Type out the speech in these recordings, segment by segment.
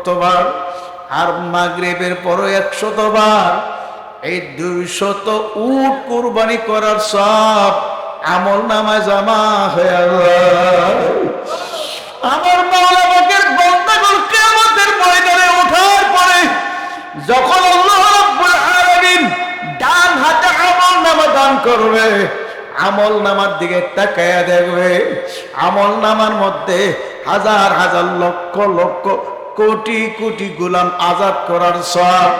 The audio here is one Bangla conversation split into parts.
কতবার আর মাগরেবের পরও একশতবার, এই দুইশত উট কুরবানি করার সব আমল নামায় জমা হয়ে। আমার মাওলা পাকের বন্দাগণ কিয়ামতের ময়দানে ওঠার পরে যখন আল্লাহ রাব্বুল ডান হাতে আমল নামা দান করবে, আমল নামার দিকে তাকায়া দেখবে, আমল নামার মধ্যে হাজার হাজার লক্ষ লক্ষ কোটি কোটি গোলাম আজাদ করার সব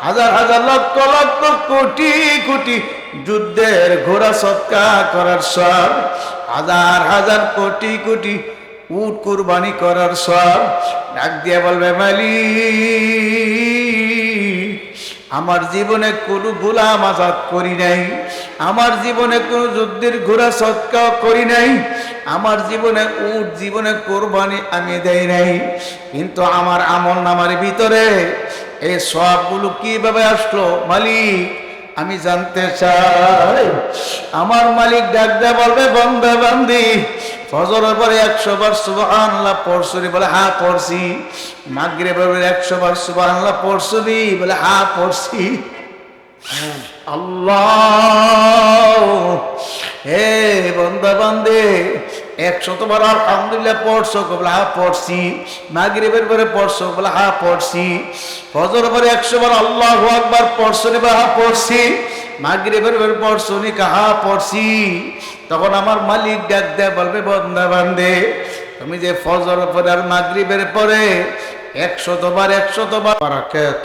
হাজার হাজার লক্ষ লক্ষ কোটি কোটি যুদ্ধের ঘোড়া সৎকা করার সব হাজার হাজার কোটি কোটি উট কুরবানি করার সব ডাক দিয়ে বলবে মালিক আমার জীবনে কোনো গোলাম আজাদ করি নাই। আমার জীবনে কোনো যুদ্ধের ঘোড়া সৎকাও করি নাই। আমার জীবনে উট জীবনে কোরবানি আমি দেই নাই। কিন্তু আমার আমল নামার ভিতরে এই সবগুলো কীভাবে আসলো মালিক? আমি জানতে চাই, আমার মালিক ডাক দেয়া বলবে বন্ধে বান্দি। ফজরের বলে হ্যাঁ বলে হ্যাঁ পড়ছি। আল্লাহ, হে বন্ধা বান্দে একশতবার আলহামদুলিল্লাহ পড়ছো বলে হ্যাঁ পড়ছি। মাগরিবের পরে পড়ছো বলে হ্যাঁ পড়ছি। ফজর পরে একশো বার আল্লাহ আকবার, পড়ছো নি বা হ্যাঁ পড়ছি। মাগরিবের পরে পড়ছো নি কাহা পড়ছি। তখন আমার মালিক ডাক দেয়, বলবে বন্ধা বান্দে, তুমি যে ফজর পরে আর মাগরিবের পরে একশতবার একশতবার বারাকাত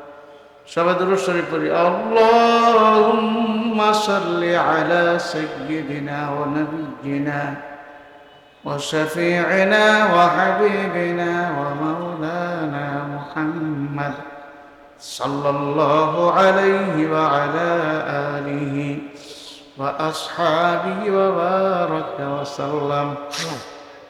সবাই দুরূদ শরীফ পড়ি আল্লাহুম্মা সাল্লি আলা সাইয়্যিদিনা ওয়া নাবিয়্যিনা ওয়া শাফি'িনা ওয়া হাবিবিনা ওয়া মাওলানা মুহাম্মদ সাল্লাল্লাহু আলাইহি ওয়া আলা আলিহি ওয়া আসহাবিহি ওয়া বারাকা ওয়া সাল্লাম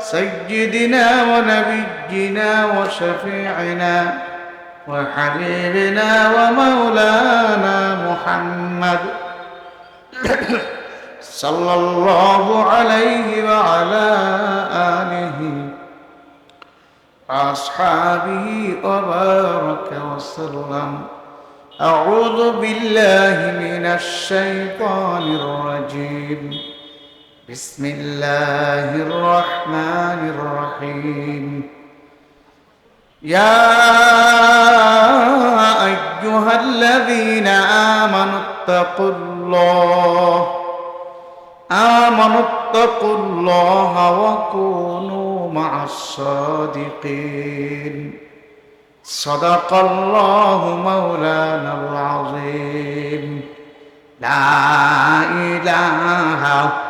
سيدنا ونبينا وشفيعنا وحبيبنا ومولانا محمد صلى الله عليه وعلى آله وأصحابه وبارك وسلم. أعوذ بالله من الشيطان الرجيم. بسم الله الرحمن الرحيم. يا أيها الذين آمنوا اتقوا الله. آمنوا اتقوا الله وكونوا مع الصادقين. صدق الله مولانا العظيم. لا إله الا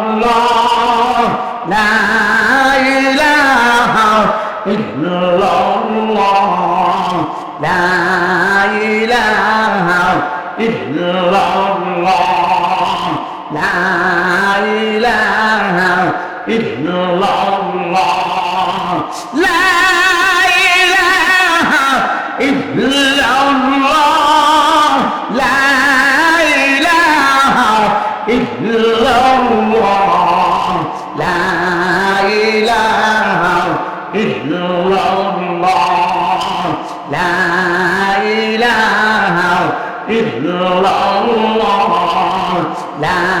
ইলাহা ইল্লাল্লাহ লা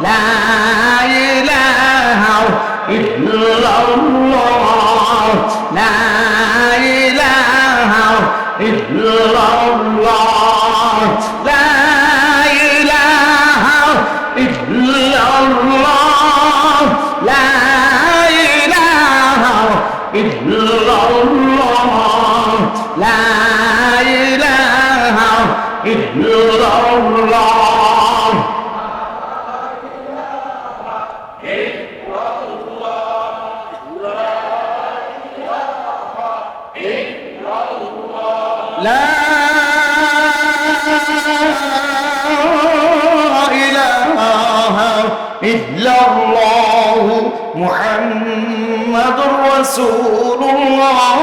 لا الله محمد رسول الله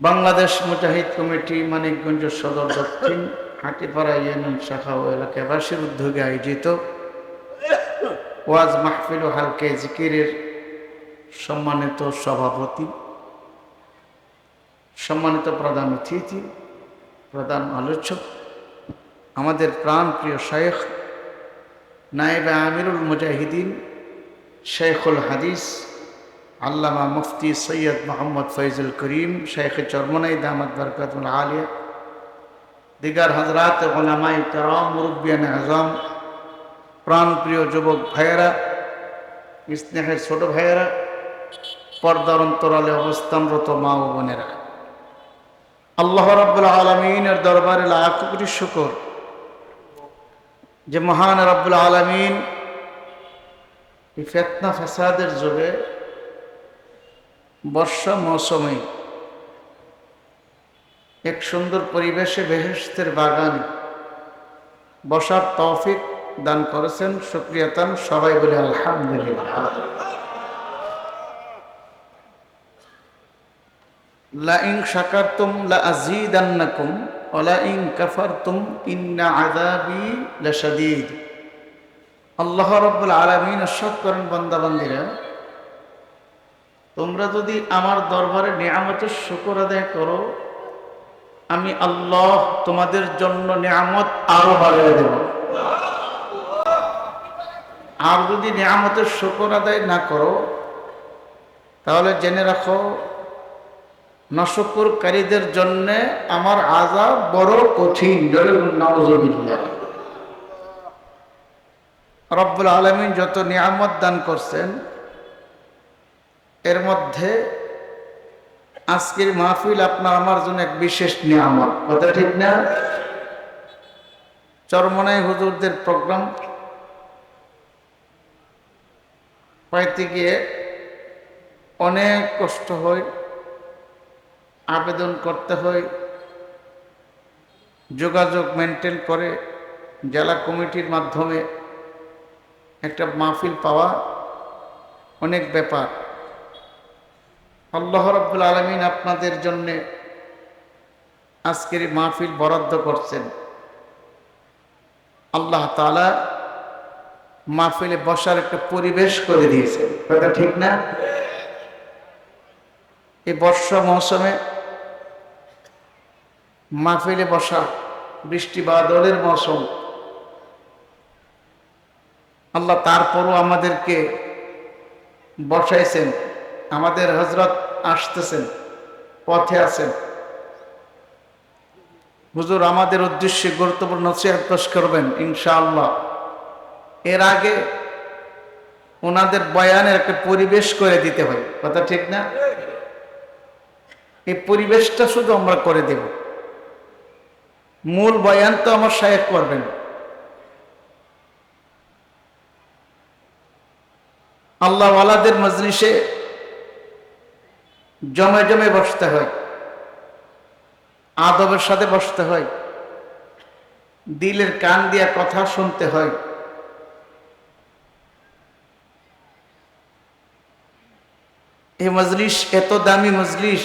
বাংলাদেশ মুজাহিদ কমিটি, মানিকগঞ্জ সদর দক্ষিণ হাটিপাড়া ইউনিয়ন শাখা ও এলাকাবাসীর উদ্যোগে আয়োজিত ওয়াজ মাহফিল ও হালকে জিকিরের সম্মানিত সভাপতি, সম্মানিত প্রধান অতিথি, প্রধান আলোচক আমাদের প্রাণপ্রিয় শেখ নায়েবে আমিরুল মুজাহিদিন শেখুল হাদিস, আল্লামা মুফতি সৈয়দ মোহাম্মদ ফৈজুল করিম শেখ চরমনাই দামদ বরকতুল আলিয়া, দিগার হজরাত ওলামাই করম, মুরব্বিয়ান আজম প্রাণপ্রিয় যুবক ভাইয়েরা, স্নেহের ছোট ভাইয়েরা, পর্দার অন্তরালে অবস্থানরত মা ও বোনেরা। আল্লাহ রাব্বুল আলমিনের দরবারে লাখ কোটি শুকর। যে মহান রাব্বুল আলমিন এই ফেতনা ফেসাদের যুগে বর্ষা মৌসুমে এক সুন্দর পরিবেশে বেহেস্তের বাগানে বসার তৌফিক দান করেছেন সুক্রিয়াতান সবাই বলে আলহামদুলিল্লাহ। লাইং শাকারতুম লা লাইং কাফারতুম ইন্না আল্লাহ রাব্বুল আলামিন ইরশাদ করেন তোমরা যদি আমার দরবারে নিয়ামতের শুকর আদায় করো, আমি আল্লাহ তোমাদের জন্য নিয়ামত আরও বাড়িয়ে দেব। আর যদি নিয়ামতের শুকর আদায় না করো, তাহলে জেনে রাখো নশকরকারীদের জন্য আমার আজাব বড় কঠিন। রব্বুল আলমিন যত নিয়ামত দান করছেন, এর মধ্যে আজকের মাহফিল আপনার আমার জন্য এক বিশেষ নিয়ামত। কথা ঠিক না? চরমনাই হুজুরদের প্রোগ্রাম পাইতে গিয়ে অনেক কষ্ট হয়। আবেদন করতে হয়। যোগাযোগ মেনটেন করে জেলা কমিটির মাধ্যমে একটা মাহফিল পাওয়া অনেক ব্যাপার। আল্লাহ রব্বুল আলমিন আপনাদের জন্যে আজকের মাহফিল বরাদ্দ করছেন। আল্লাহ তালা মাহফিলে বসার একটা পরিবেশ করে দিয়েছেন। কথা ঠিক না? এই বর্ষা মৌসুমে মাহফিলে বসা, বৃষ্টি বাদলের মৌসুম। আল্লাহ তারপরও আমাদেরকে বসাইছেন, আমাদের হজরত আসতেছেন, পথে আছেন। হুজুর, আমাদের উদ্দেশ্যে গুরুত্বপূর্ণ চেয়ার পেশ করবেন, ইনশাআল্লাহ। এর আগে ওনাদের বয়ানের একটা পরিবেশ করে দিতে হয়, কথা ঠিক না? এই পরিবেশটা শুধু আমরা করে দেব। মূল বয়ান তো আমার সাহেব করবেন। আল্লাহ ওয়ালাদের মজলিসে জমে জমে বসতে হয়। আদবের সাথে বসতে হয়। দিলের কান দিয়া কথা শুনতে হয়। এই মজলিস এত দামি মজলিস।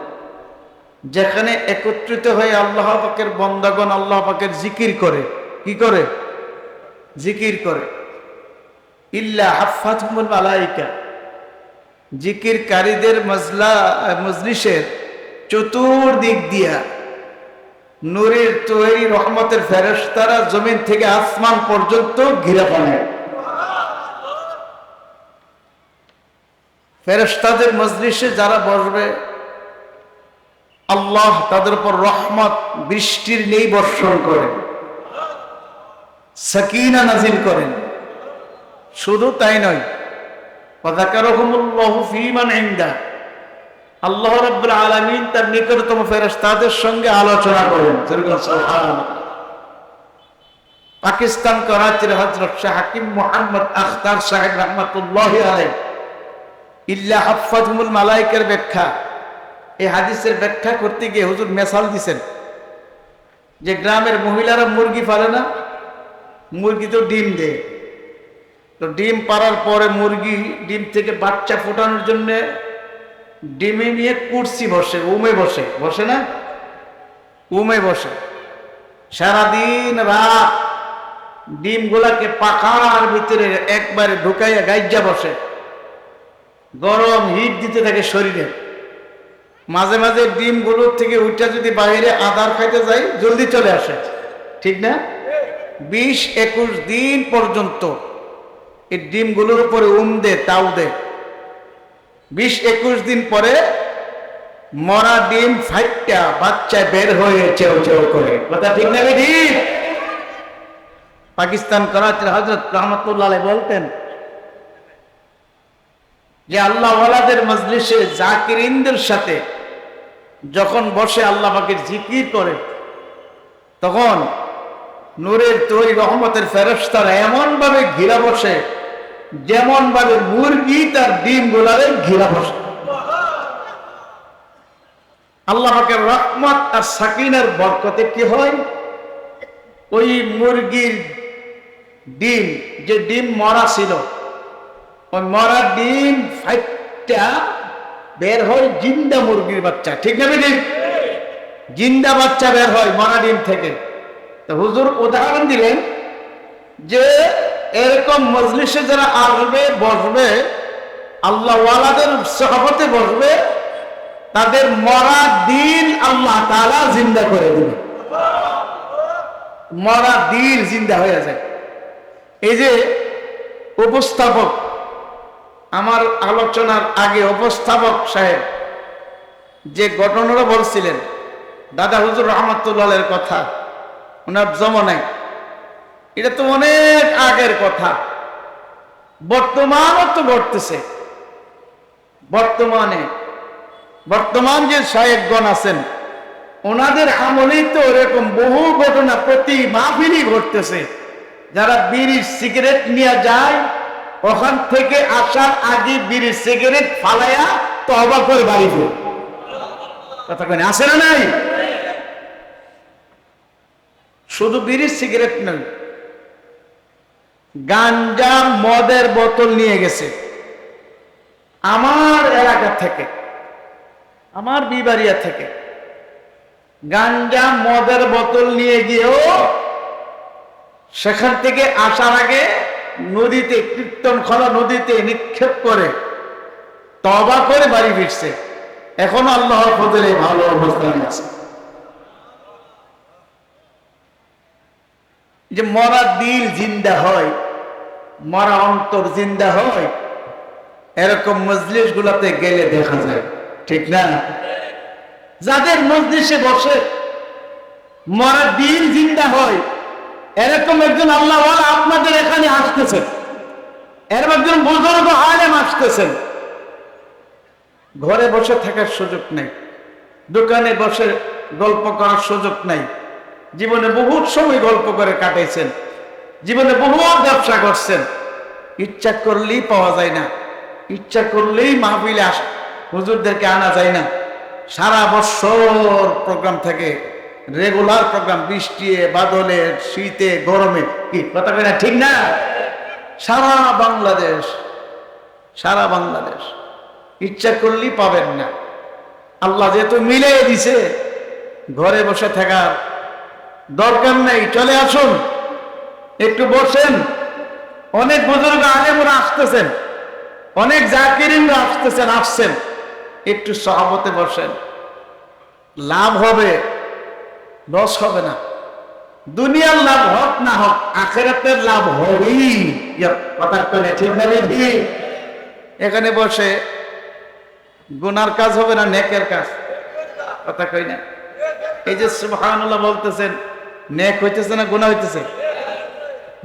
যেখানে একত্রিত হয়ে আল্লাহ পাকের বন্দাগণ আল্লাহ পাকের জিকির করে। কি করে? জিকির করে। ইল্লা হাফাতহুমুল মালাইকা। জিকিরকারীদের মজলা, মজলিসের চতুর্দিক দিয়া নূরের তৈরি রহমতের ফেরেশতারা জমিন থেকে আসমান পর্যন্ত ঘিরে পড়ে ফেরেশতাদের মজলিসে যারা বসবে আল্লাহ তাদের উপর রহমত, বৃষ্টির নেই বর্ষণ করেন। সাকিনা নাজিল করেন। শুধু তাই নয় আল্লাহ রব্বুল আলমিন তার নিকটতম ফেরেশতাদের সঙ্গে আলোচনা করেন। পাকিস্তান করাচির হজরত শাহ হাকিম মোহাম্মদ আখতার সাহেব রহমতুল্লাহ ইল্লা হাফাজমুল মালাইকের ব্যাখ্যা। এই হাদিসের ব্যাখ্যা করতে গিয়ে হুজুর মেসাল দিছেন যে গ্রামের মহিলারা মুরগি পালে না? মুরগি তো ডিম দেয়। তো ডিম পাড়ার পরে মুরগি ডিম থেকে বাচ্চা ফোটানোর জন্য ডিমে নিয়ে কুর্সি বসে, উমে বসে। বসে না? উমে বসে। সারাদিন রাত ডিমগুলাকে পাখার ভিতরে একবারে ঢুকাইয়া গাইজা বসে। গরম হিট দিতে থাকে শরীরে। মাঝে মাঝে ডিম ডিমগুলোর থেকে উঠা যদি বাইরে আদার খাইতে যাই, জলদি চলে আসে। ঠিক না? বিশ একুশ দিন পর্যন্ত এই ডিমগুলোর উপরে উম দে, তাও দে। বিশ একুশ দিন পরে মরা ডিম ফাইটটা বাচ্চা বের হয়ে চেউ চেউ করে। কথা ঠিক না পাকিস্তান করাচির হজরত রহমতুল্লাহ বলতেন যে আল্লাহ ওয়ালাদের মজলিসে জাকিরিনদের সাথে যখন বসে আল্লাহ পাকের জিকির করে, তখন নূরের তৈরি রহমতের ফেরস্তারা এমন ভাবে ঘিরা বসে যেমন ভাবে মুরগি তার ডিম গুলারে ঘিরা বসে। আল্লাহ পাকের রহমত আর সাকিনের বরকতে কি হয়? ওই মুরগির ডিম, যে ডিম মরা ছিল ওই মরা ডিম ফাইটটা বের হয় জিন্দা মুরগির বাচ্চা, ঠিক না ঠিক জিন্দা বাচ্চা বের হয় মরা ডিম থেকে। তো হুজুর উদাহরণ দিলেন যে এরকম মজলিসে যারা আসবে, বসবে, আল্লাহ ওয়ালাদের সহপতে বসবে, তাদের মরা দিন আল্লাহ তালা জিন্দা করে দিবে। মরা দিন জিন্দা হয়ে যায়। এই যে উপস্থাপক আমার আলোচনার আগে উপস্থাপক সাহেব যে ঘটনাটা বলছিলেন, দাদা হুজুর রহমতুল্লাহের কথা, ওনার জমনায়, এটা তো অনেক আগের কথা, বর্তমানও তো ঘটতেছে। বর্তমানে, বর্তমান যে সাহেবগণ আছেন, ওনাদের আমলেই তো এরকম বহু ঘটনা, প্রতি মাহফিলই ঘটতেছে। যারা বিড়ি সিগারেট নিয়ে যায় ওখান থেকে আসার আগে বিড়ি, সিগারেট ফালাইয়া তবা করে বাড়ি ফিরে কথা কেন আসে না নাই? শুধু বিড়ি, সিগারেট নয় গাঞ্জা, মদের বোতল নিয়ে গেছে। আমার এলাকা থেকে, আমার বিবাড়িয়া থেকে গাঞ্জা, মদের বোতল নিয়ে গিয়েও সেখান থেকে আসার আগে নদীতে, কীর্তন খোলা নদীতে নিক্ষেপ করে তবা করে বাড়ি ফিরছে। এখন আল্লাহর ফজলে ভালো অবস্থানে আছে। যে মরা দিল জিন্দা হয় মরা অন্তর জিন্দা হয়, এরকম মজলিস গুলাতে গেলে দেখা যায়। ঠিক না? যাদের মজলিসে বসে মরা দিল জিন্দা হয় এরকম একজন আল্লাহ আপনাদের এখানে আসতেছেন। এরকম একজন বুজুর্গ আলেম আসতেছেন। ঘরে বসে থাকার সুযোগ নেই। দোকানে বসে গল্প করার সুযোগ নাই। জীবনে বহুত সময় গল্প করে কাটাইছেন। জীবনে বহু ব্যবসা করছেন। ইচ্ছা করলেই পাওয়া যায় না। ইচ্ছা করলেই মাহফিলে আস হুজুরদেরকে আনা যায় না। সারা বছর প্রোগ্রাম থাকে। রেগুলার প্রোগ্রাম বৃষ্টি, বাদলে, শীতে, গরমে, কি, কথা কই না, ঠিক না? সারা বাংলাদেশ সারা বাংলাদেশ, ইচ্ছা করলেই পাবেন না। আল্লাহ যেহেতু মিলে দিছে, ঘরে বসে থাকার দরকার নেই, চলে আসুন, একটু বসেন। অনেক বুজুর্গ আলেমরা আসতেছেন, অনেক জাকিরিনরা আসতেছেন, আসছেন, একটু সহমতে বসেন। লাভ হবে। লস হবে না। দুনিয়ার লাভ হোক না হোক, আখেরাতের লাভ হবেই। এখানে বসে গুনার কাজ হবে না, নেকের কাজ? কথা কই না? এই যে সুবহানাল্লাহ বলতেছেন, নেক হইতেছে না গুনাহ হইতেছে?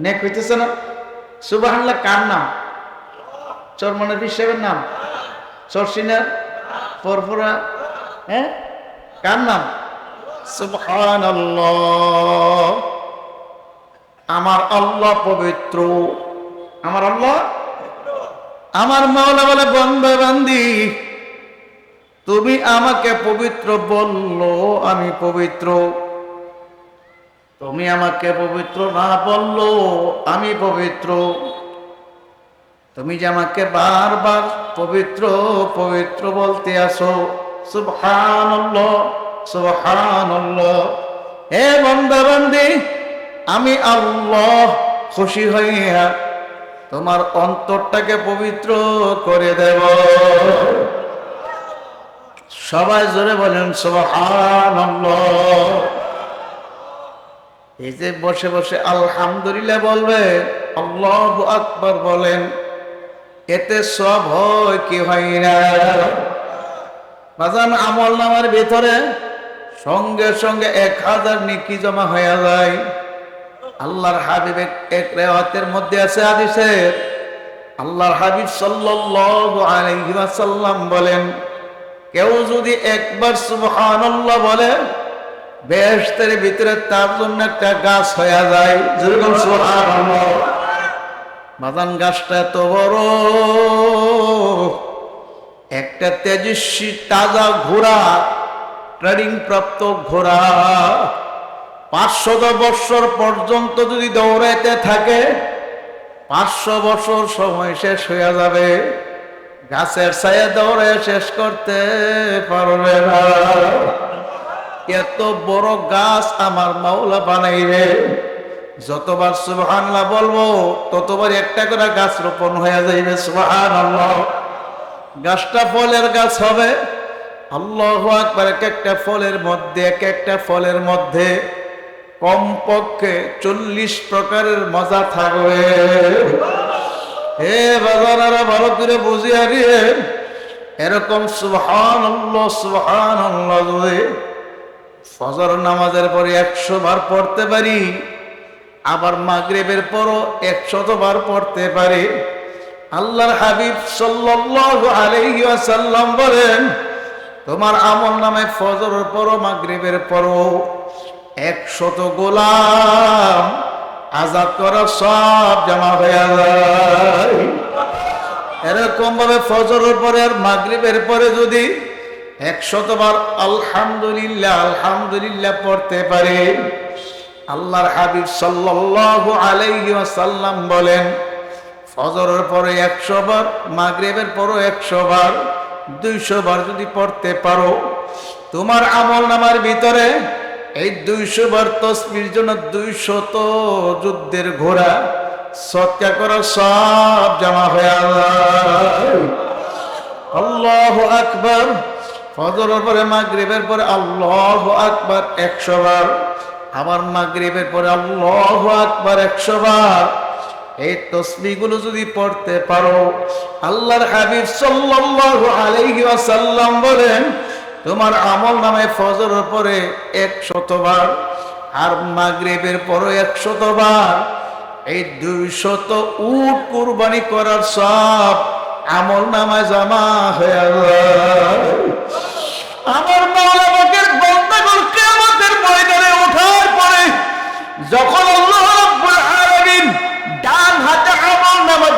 নেক হইতেছে না? সুবহানাল্লাহ কার নাম? চরমনের বিশ্বের নাম? চরসিনার পরপুরা হ্যাঁ? কার নাম? সুবহানাল্লাহ। আমার আল্লাহ পবিত্র। আমার আল্লাহ? আমার মাওলা বলে বন্ধ বান্দি, তুমি আমাকে পবিত্র বলল, আমি পবিত্র। তুমি আমাকে পবিত্র না বলল, আমি পবিত্র। তুমি যে আমাকে বারবার পবিত্র পবিত্র বলতে আসো, সুবহানাল্লাহ। হে আমি আল্লাহ খুশি হইয়া তোমার অন্তরটাকে পবিত্র করে দেব। সবাই জোরে বলেন, সুবহানাল্লাহ। এই যে বসে বসে আলহামদুলিল্লাহ বলবে, আল্লাহ আকবর বলেন, এতে সব হয় কি হয় না? আমল নামার ভিতরে সঙ্গে সঙ্গে এক হাজার নিকি জমা হয়ে যায়। আল্লাহর হাবিব এক- রেওয়াতের মধ্যে আছে হাদিসের। আল্লাহর হাবিব আলাইহি বলেন, কেউ যদি একবার সুবহানাল্লাহ বলে, বেহেশতের ভিতরে তার জন্য একটা গাছ হয়ে যায়। যেরকম সুবহানাল্লাহ। বাদান গাছটা এত বড়, একটা তেজস্বী তাজা ঘোড়া ট্রেনিং প্রাপ্ত ঘোড়া পাঁচশত বৎসর পর্যন্ত যদি দৌড়াইতে থাকে, পাঁচশো বছর সময় শেষ হয়ে যাবে। গাছের ছায়া দৌড়ে শেষ করতে পারবে না। এত বড় গাছ আমার মাওলা বানাইবে যতবার সুবহানাল্লাহ বলব ততবার একটা করে গাছ রোপণ হয়ে যাইবে, সুবহানাল্লাহ। গাছটা ফলের গাছ হবে। আল্লাহ আকবার, এক একটা ফলের মধ্যে, এক একটা ফলের মধ্যে কমপক্ষে চল্লিশ প্রকারের মজা থাকবে। হে বাজারারা ভালো করে বুঝিয়া দিয়ে, এরকম সুবহান আল্লাহ সুবহান আল্লাহ যদি ফজর নামাজের পরে একশো বার পড়তে পারি, আবার মাগরেবের পরও একশত বার পড়তে পারি, আল্লাহর হাবিব সাল্লাল্লাহু আলাইহি ওয়াসাল্লাম বলেন তোমার আমল নামে ফজরের পরও মাগরিবের পরও একশত গোলাম আজাদ করা সব জমা হয়ে যায়। এরকম ভাবে ফজরের পরে আর মাগরিবের পরে যদি একশতবার আলহামদুলিল্লাহ আলহামদুলিল্লাহ পড়তে পারে, আল্লাহর হাবিব সাল্লাল্লাহু আলাইহি ওয়াসাল্লাম বলেন, ফজরের পরে একশো বার মাগরিবের পরও একশো বার দুইশো বার যদি পড়তে পারো, তোমার আমল নামার ভিতরে এই দুইশো বার তসবির জন্য দুইশত যুদ্ধের ঘোড়া সৎকা করা সব জমা হয়ে আল্লাহ। আকবর। ফজরের পরে মাগরিবের পরে আল্লাহ আকবর একশো বার। আবার মাগরিবের পরে আল্লাহ আকবর একশো বার। এই তসবিগুলো যদি পড়তে পারো, আল্লাহর হাবিব সাল্লাল্লাহু আলাইহি ওয়াসাল্লাম বলেন, তোমার আমল নামে ফজরের পরে একশতবার আর মাগরিবের পরও একশতবার এই দুইশত উট কুরবানি করার সব আমল নামায় জমা হয়ে। আমার মাওলা পাকের বন্দাগণ কিয়ামতের ময়দানে ওঠার পরে যখন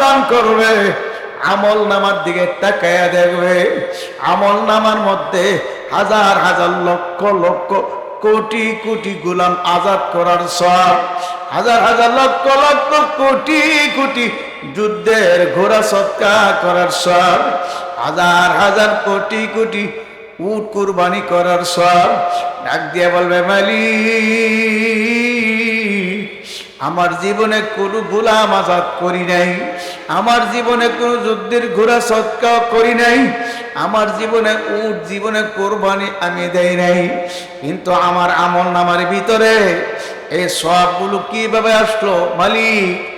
দান করবে, আমল নামার দিকে তাকায়া দেখবে। আমল নামার মধ্যে হাজার হাজার লক্ষ লক্ষ কোটি কোটি গোলাম আজাদ করার সব। হাজার হাজার লক্ষ লক্ষ কোটি কোটি যুদ্ধের ঘোড়া সৎকা করার সব। হাজার হাজার কোটি কোটি উট কুরবানি করার সব। ডাক দিয়ে বলবে, মালিক আমার জীবনে কোনো গোলাম আজাদ করি নাই। আমার জীবনে কোনো যুদ্ধের ঘোড়া সৎকাও করি নাই। আমার জীবনে উঠ জীবনে কোরবানি আমি দেই নাই। কিন্তু আমার আমল নামার ভিতরে এই সবগুলো কীভাবে আসলো মালিক?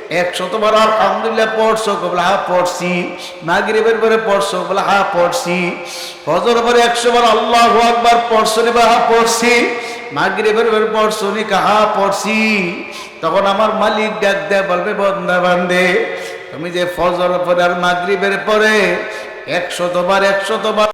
একশত বার আলহামদুলিল্লাহ পড়ছো বলে হ্যাঁ পড়ছি। মাগরিবের পরে পড়ছো বলে হ্যাঁ পড়ছি। ফজর পরে একশো বার আল্লাহ আকবার পড়ছো, রে বা হ্যাঁ পড়ছি। মাগরিবের পরে পড়ছো নি কাহা পড়ছি। তখন আমার মালিক ডাক দেয়, বলবে বন্ধা বান্ধে তুমি যে ফজর পরে আর মাগরিবের পরে একশত বার একশত বার